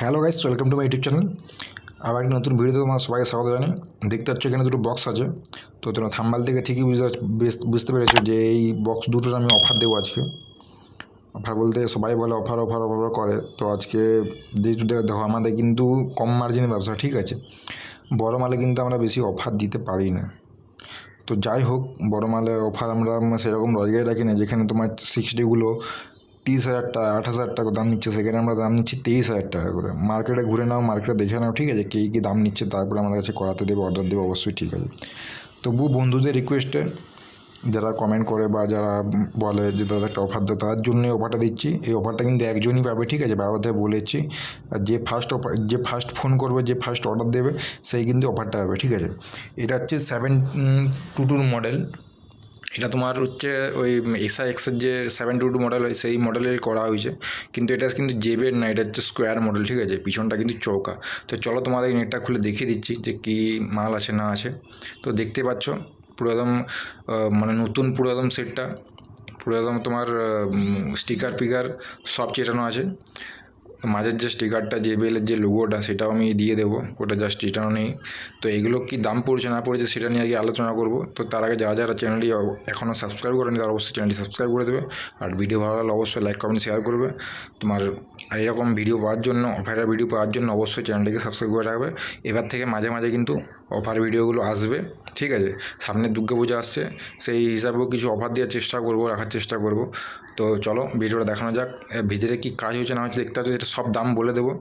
Hello guys, welcome to my YouTube channel. আবার একটা নতুন ভিডিওতে তোমার সবাইকে স্বাগত জানাই। দেখতে পাচ্ছ এখানে দুটো বক্স আছে। তো তোমরা থাম্বাল থেকে ঠিকই বুঝতে বুঝতে পেরেছ যে এই বক্স দুটোর আমি অফার দেবো আজকে। অফার বলতে সবাই বলে অফার অফার অফার করে। তো আজকে যেহেতু দেখো, আমাদের কিন্তু কম মার্জিনের ব্যবসা, ঠিক আছে? বড় মালে কিন্তু আমরা বেশি অফার দিতে পারি না। তো যাই হোক, বড় মালে অফার আমরা সেরকম রোজগার রাখি না, যেখানে তোমার সিক্সটিগুলো তিরিশ হাজার টাকা, আট হাজার টাকা দাম নিচ্ছে সেখানে, আমরা দাম নিচ্ছি তেইশ হাজার টাকা করে। মার্কেটে ঘুরে নাও, মার্কেটে দেখে নাও, ঠিক আছে, কে কী দাম নিচ্ছে তারপরে আমাদের কাছে করাতে দেবে অর্ডার দেবে, অবশ্যই ঠিক আছে। তবু বন্ধুদের রিকোয়েস্টে যারা কমেন্ট করে বা যারা বলে যে, দাদা, একটা অফার দাও, তার জন্য অফারটা দিচ্ছি। এই অফারটা কিন্তু একজনই পাবে, ঠিক আছে, বারবার ধরে বলেছি। আর যে ফার্স্ট অফার যে ফার্স্ট ফোন করবে, যে ফার্স্ট অর্ডার দেবে, সেই কিন্তু অফারটা পাবে, ঠিক আছে। এটা হচ্ছে সেভেন টু টুর মডেল এটা তোমার হচ্ছে ওই এসআই এক্সের যে সেভেন টু টু মডেল হয়, সেই মডেলের করা হয়েছে। কিন্তু এটা কিন্তু জেবের না, এটা হচ্ছে স্কোয়ার মডেল ঠিক আছে? পিছনটা কিন্তু চৌকা। তো চলো তোমাদের নেটটা খুলে দেখিয়ে দিচ্ছি যে কী মাল আছে, না আছে। তো দেখতে পাচ্ছ পুরো একদম মানে নতুন পুরো একদম সেটটা পুরো একদম তোমার স্টিকার পিকার সব চেটানো আছে। মাঝের যে স্টিকারটা যে বেলের যে লোগোটা সেটাও আমি দিয়ে দেবো। ওটা জাস্ট এটাও নেই। তো এগুলো কি দাম পড়ছে, না পড়ছে, সেটা নিয়ে আগে আলোচনা করব। তো তার আগে যারা যারা চ্যানেলটি এখনও সাবস্ক্রাইব করেনি, তারা অবশ্যই চ্যানেলটি সাবস্ক্রাইব করে দেবে। আর ভিডিও ভালো লাগলে অবশ্যই লাইক কমেন্ট শেয়ার করবে। তোমার আর এরকম ভিডিও পাওয়ার জন্য অফারের ভিডিও পাওয়ার জন্য অবশ্যই চ্যানেলটিকে সাবস্ক্রাইব করে রাখবে। এবার থেকে মাঝে মাঝে কিন্তু অফার ভিডিওগুলো আসবে। ঠিক আছে? সামনে দুর্গা পূজা আসছে। সেই হিসাবেও কিছু অফার দেওয়ার চেষ্টা করব, রাখার চেষ্টা করব। তো চলো ভিডিওটা দেখানো যাক। ভিতরে কি কাজ হয়েছে না হচ্ছে দেখতে হচ্ছে এটা সব দাম বলে দেবো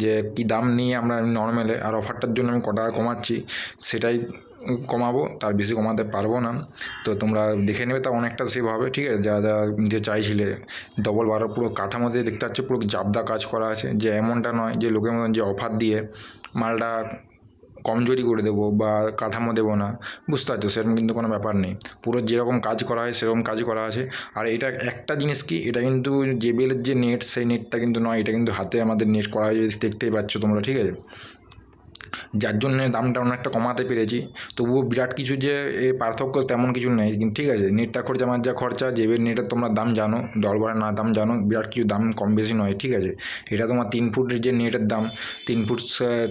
যে কি দাম নিয়ে আমরা নর্মালে আর অফারটার জন্য আমি ক টাকা কমাচ্ছি সেটাই কমাবো, তার বেশি কমাতে পারব না। তো তোমরা দেখে নেবে তা অনেকটা সেভ হবে, ঠিক আছে? যা যা যে চাইছিলে ডবল বারো পুরো কাঠামো দিয়ে দেখতে পাচ্ছ, পুরো জাবদা কাজ করা আছে। যে এমনটা নয় যে লোকের মতন যে অফার দিয়ে মালটা কমজোরি করে দেবো বা কাঠামো দেবো না, বুঝতে পারছ? সেরকম কিন্তু কোনো ব্যাপার নেই। পুরো যেরকম কাজ করা হয়, সেরকম কাজ করা আছে। আর এটা একটা জিনিস কি, এটা কিন্তু জেবিএলের যে নেট সেই নেটটা কিন্তু নয়, এটা কিন্তু হাতে আমাদের নেট করা হয়েছে, দেখতেই পাচ্ছ তোমরা, ঠিক আছে? যার জন্য দামটা অনেকটা কমাতে পেরেছি। তবুও বিরাট কিছু যে এ পার্থক্য তেমন কিছু নেই। কিন্তু ঠিক আছে, নেটটা খরচা, আমার যা খরচা, জেবের নেটের তোমরা দাম জানো ডলবারের না দাম জানো, বিরাট কিছু দাম কম বেশি নয়, ঠিক আছে? এটা তোমার তিন ফুটের যে নেটের দাম, তিন ফুট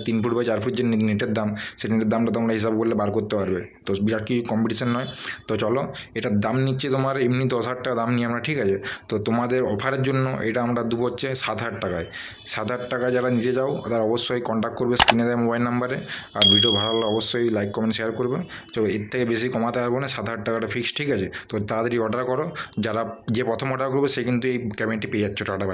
তিন ফুট বা চার ফুট যে নেটের দাম সেই নেটের দামটা তোমরা হিসাব করলে বার করতে পারবে। তো বিরাট কিছু কম্পিটিশান নয়। তো চলো এটার দাম নিচ্ছে তোমার এমনি দশ হাজার টাকা দাম নিই আমরা, ঠিক আছে? তো তোমাদের অফারের জন্য এটা আমরা দেবো হচ্ছে সাত হাজার টাকায়। সাত হাজার টাকা যারা নিতে যাও তারা অবশ্যই কন্ট্যাক্ট করবে স্ক্রিনে দেয় মোবাইল নাম্বারে। আর ভিডিও ভালো লাগলে অবশ্যই লাইক কমেন্ট শেয়ার করবে চলো, এর থেকে বেশি কমাতে পারব না, সাত হাজার টাকাটা ফিক্স ঠিক আছে? তো তাড়াতাড়ি অর্ডার করো। যারা যে প্রথম অর্ডার করবে, সে কিন্তু এই ক্যাবিনেটটি পেয়ে যাচ্ছে, টাটা বাই